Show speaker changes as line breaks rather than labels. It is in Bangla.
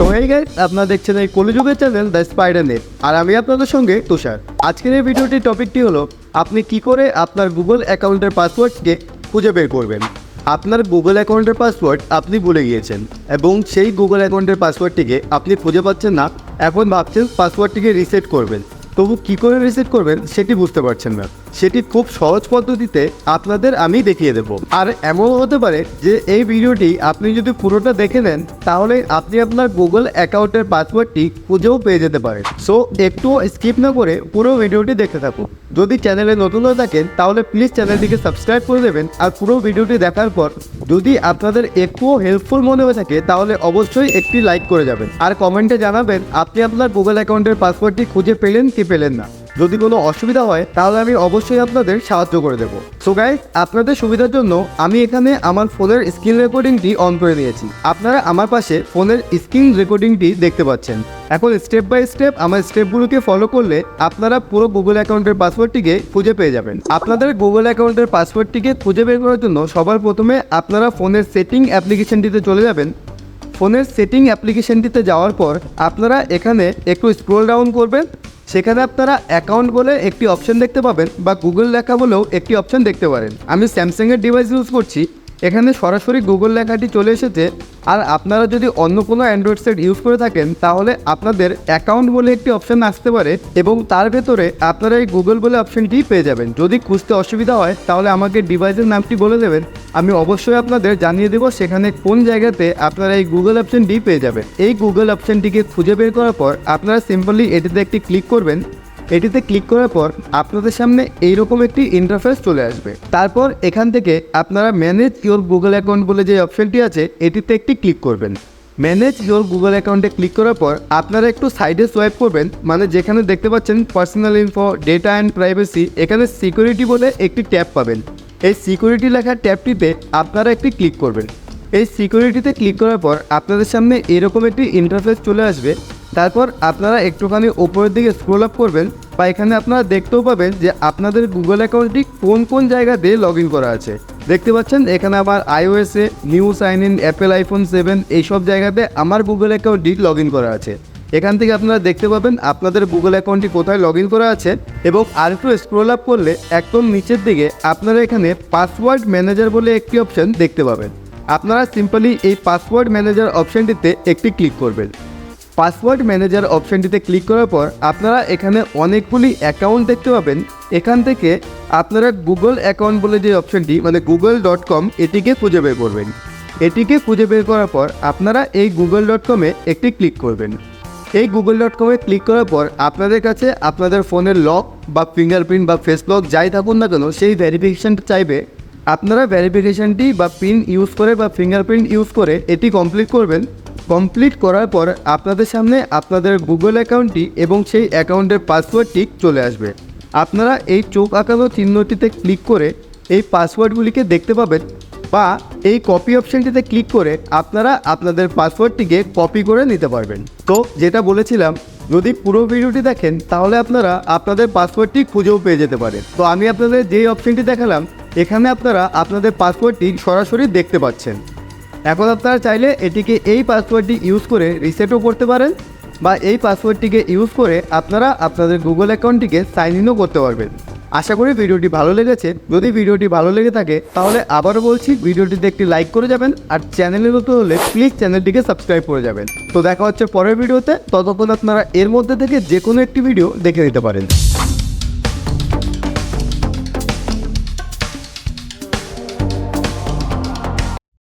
তো এই গাইজ আপনারা দেখছেন এই কলিযুগের চ্যানেল দ্য স্পাইডার নেট আর আমি আপনাদের সঙ্গে তুষার। আজকের এই ভিডিওটির টপিকটি হলো, আপনি কি করে আপনার গুগল অ্যাকাউন্টের পাসওয়ার্ডকে খুঁজে বের করবেন? আপনার গুগল অ্যাকাউন্টের পাসওয়ার্ড আপনি ভুলে গিয়েছেন এবং সেই গুগল অ্যাকাউন্টের পাসওয়ার্ডটিকে আপনি খুঁজে পাচ্ছেন না, এখন ভাবছেন পাসওয়ার্ডটিকে রিসেট করবেন। তবু কী করে রিসেট করবেন সেটি বুঝতে পারছেন না। সেটি খুব সহজ পদ্ধতিতে আপনাদের আমি দেখিয়ে দেবো। আর এমন হতে পারে যে এই ভিডিওটি আপনি যদি পুরোটা দেখে নেন, তাহলে আপনি আপনার গুগল অ্যাকাউন্টের পাসওয়ার্ডটি খুঁজেও পেয়ে যেতে পারেন। সো একটু স্কিপ না করে পুরো ভিডিওটি দেখতে থাকুন। যদি চ্যানেলে নতুন হয়ে থাকেন, তাহলে প্লিজ চ্যানেলটিকে সাবস্ক্রাইব করে দেবেন আর পুরো ভিডিওটি দেখার পর যদি আপনাদের একটুও হেল্পফুল মনে হয়ে থাকে, তাহলে অবশ্যই একটি লাইক করে যাবেন। আর কমেন্টে জানাবেন, আপনি আপনার গুগল অ্যাকাউন্টের পাসওয়ার্ডটি খুঁজে পেলেন কি পেলেন না। যদি কোনো অসুবিধা হয়, তাহলে আমি অবশ্যই আপনাদের সাহায্য করে দেবো। সো গাইজ আপনাদের সুবিধার জন্য আমি এখানে আমার ফোনের স্ক্রিন রেকর্ডিংটি অন করে দিয়েছি। আপনারা আমার পাশে ফোনের স্ক্রিন রেকর্ডিংটি দেখতে পাচ্ছেন। এখন স্টেপ বাই স্টেপ আমার স্টেপগুলোকে ফলো করলে আপনারা পুরো গুগল অ্যাকাউন্টের পাসওয়ার্ডটিকে খুঁজে পেয়ে যাবেন। আপনাদের গুগল অ্যাকাউন্টের পাসওয়ার্ডটিকে খুঁজে বের করার জন্য সবার প্রথমে আপনারা ফোনের সেটিং অ্যাপ্লিকেশনটিতে চলে যাবেন। ফোনের সেটিং অ্যাপ্লিকেশনটিতে যাওয়ার পর আপনারা এখানে একটু স্ক্রোল ডাউন করবেন। সেখানে আপনারা অ্যাকাউন্ট বলে একটি অপশন দেখতে পাবেন বা গুগল লেখা বলেও একটি অপশন দেখতে পারেন। আমি স্যামসাংয়ের ডিভাইস ইউজ করছি। এখানে সরাসরি গুগল লেখাটি চলে এসেছে। আর আপনারা যদি অন্য কোনো অ্যান্ড্রয়েড সেট ইউজ করে থাকেন, তাহলে আপনাদের অ্যাকাউন্ট বলে একটি অপশান আসতে পারে এবং তার ভেতরে আপনারা এই গুগল বলে অপশনটি পেয়ে যাবেন। যদি খুঁজতে অসুবিধা হয়, তাহলে আমাকে ডিভাইসের নামটি বলে দেবেন। আমি অবশ্যই আপনাদের জানিয়ে দেবো সেখানে কোন জায়গাতে আপনারা এই গুগল অপশনটি পেয়ে যাবেন। এই গুগল অপশনটিকে খুঁজে বের করার পর আপনারা সিম্পলি এটিতে একটি ক্লিক করবেন। এটিতে ক্লিক করার পর আপনাদের সামনে এইরকম একটি ইন্টারফেস চলে আসবে। তারপর এখান থেকে আপনারা ম্যানেজ ইওর গুগল অ্যাকাউন্ট বলে যে অপশনটি আছে, এটিতে একটি ক্লিক করবেন। ম্যানেজ ইওর গুগল অ্যাকাউন্টে ক্লিক করার পর আপনারা একটু সাইডে সোয়াইপ করবেন মানে যেখানে দেখতে পাচ্ছেন personal info data and privacy এখানে সিকিউরিটি বলে একটি ট্যাব পাবেন। এই সিকিউরিটি লেখা ট্যাবটিতে আপনারা একটি ক্লিক করবেন। এই সিকিউরিটিতে ক্লিক করার পর আপনাদের সামনে এরকম একটি ইন্টারফেস চলে আসবে। তারপর আপনারা একটুখানি ওপরের দিকে স্ক্রোল আপ করবেন, বা এখানে আপনারা দেখতেও পাবেন যে আপনাদের গুগল অ্যাকাউন্টটি কোন কোন জায়গাতে লগ ইন করা আছে। দেখতে পাচ্ছেন, এখানে আমার আইওএসে new sign in Apple iPhone seven এইসব জায়গাতে আমার গুগল অ্যাকাউন্টটি লগ ইন করা আছে। এখান থেকে আপনারা দেখতে পাবেন আপনাদের গুগল অ্যাকাউন্টটি কোথায় লগ ইন করা আছে এবং আর একটু স্ক্রোল আপ করলে একদম নিচের দিকে আপনারা এখানে পাসওয়ার্ড ম্যানেজার বলে একটি অপশন দেখতে পাবেন। আপনারা সিম্পলি এই পাসওয়ার্ড ম্যানেজার অপশনটিতে একটি ক্লিক করবেন। পাসওয়ার্ড ম্যানেজার অপশনটিতে ক্লিক করার পর আপনারা এখানে অনেকগুলি অ্যাকাউন্ট দেখতে পাবেন। এখান থেকে আপনারা গুগল অ্যাকাউন্ট বলে যে অপশনটি মানে গুগল ডট কম এটিকে খুঁজে বের করবেন। এটিকে খুঁজে বের করার পর আপনারা এই গুগল ডট কমে একটি ক্লিক করবেন। এই গুগল ডট কমে ক্লিক করার পর আপনাদের কাছে আপনাদের ফোনের লক বা ফিঙ্গারপ্রিন্ট বা ফেস লক যাই থাকুন না কেন, সেই ভেরিফিকেশানটা চাইবে। আপনারা ভেরিফিকেশানটি বা পিন ইউজ করে বা ফিঙ্গারপ্রিন্ট ইউজ করে এটি কমপ্লিট করবেন। কমপ্লিট করার পর আপনাদের সামনে আপনাদের গুগল অ্যাকাউন্টটি এবং সেই অ্যাকাউন্টের পাসওয়ার্ডটি চলে আসবে। আপনারা এই চোখ আঁকানো চিহ্নটিতে ক্লিক করে এই পাসওয়ার্ডগুলিকে দেখতে পাবেন বা এই কপি অপশনটিতে ক্লিক করে আপনারা আপনাদের পাসওয়ার্ডটিকে কপি করে নিতে পারবেন। তো যেটা বলেছিলাম, যদি পুরো ভিডিওটি দেখেন, তাহলে আপনারা আপনাদের পাসওয়ার্ডটি খুঁজেও পেয়ে যেতে পারেন। তো আমি আপনাদের যেই অপশনটি দেখালাম, এখানে আপনারা আপনাদের পাসওয়ার্ডটি সরাসরি দেখতে পাচ্ছেন। এখন আপনারা চাইলে এটিকে এই পাসওয়ার্ডটি ইউজ করে রিসেটও করতে পারেন বা এই পাসওয়ার্ডটিকে ইউজ করে আপনারা আপনাদের গুগল অ্যাকাউন্টটিকে সাইন ইনও করতে পারবেন। আশা করি ভিডিওটি ভালো লেগেছে। যদি ভিডিওটি ভালো লেগে থাকে, তাহলে আবারও বলছি, ভিডিওটিতে একটি লাইক করে যাবেন আর চ্যানেলে নতুন হলে প্লিজ চ্যানেলটিকে সাবস্ক্রাইব করে যাবেন। তো দেখা হচ্ছে পরের ভিডিওতে। ততক্ষণ আপনারা এর মধ্যে থেকে যে কোনো একটি ভিডিও দেখে নিতে পারেন।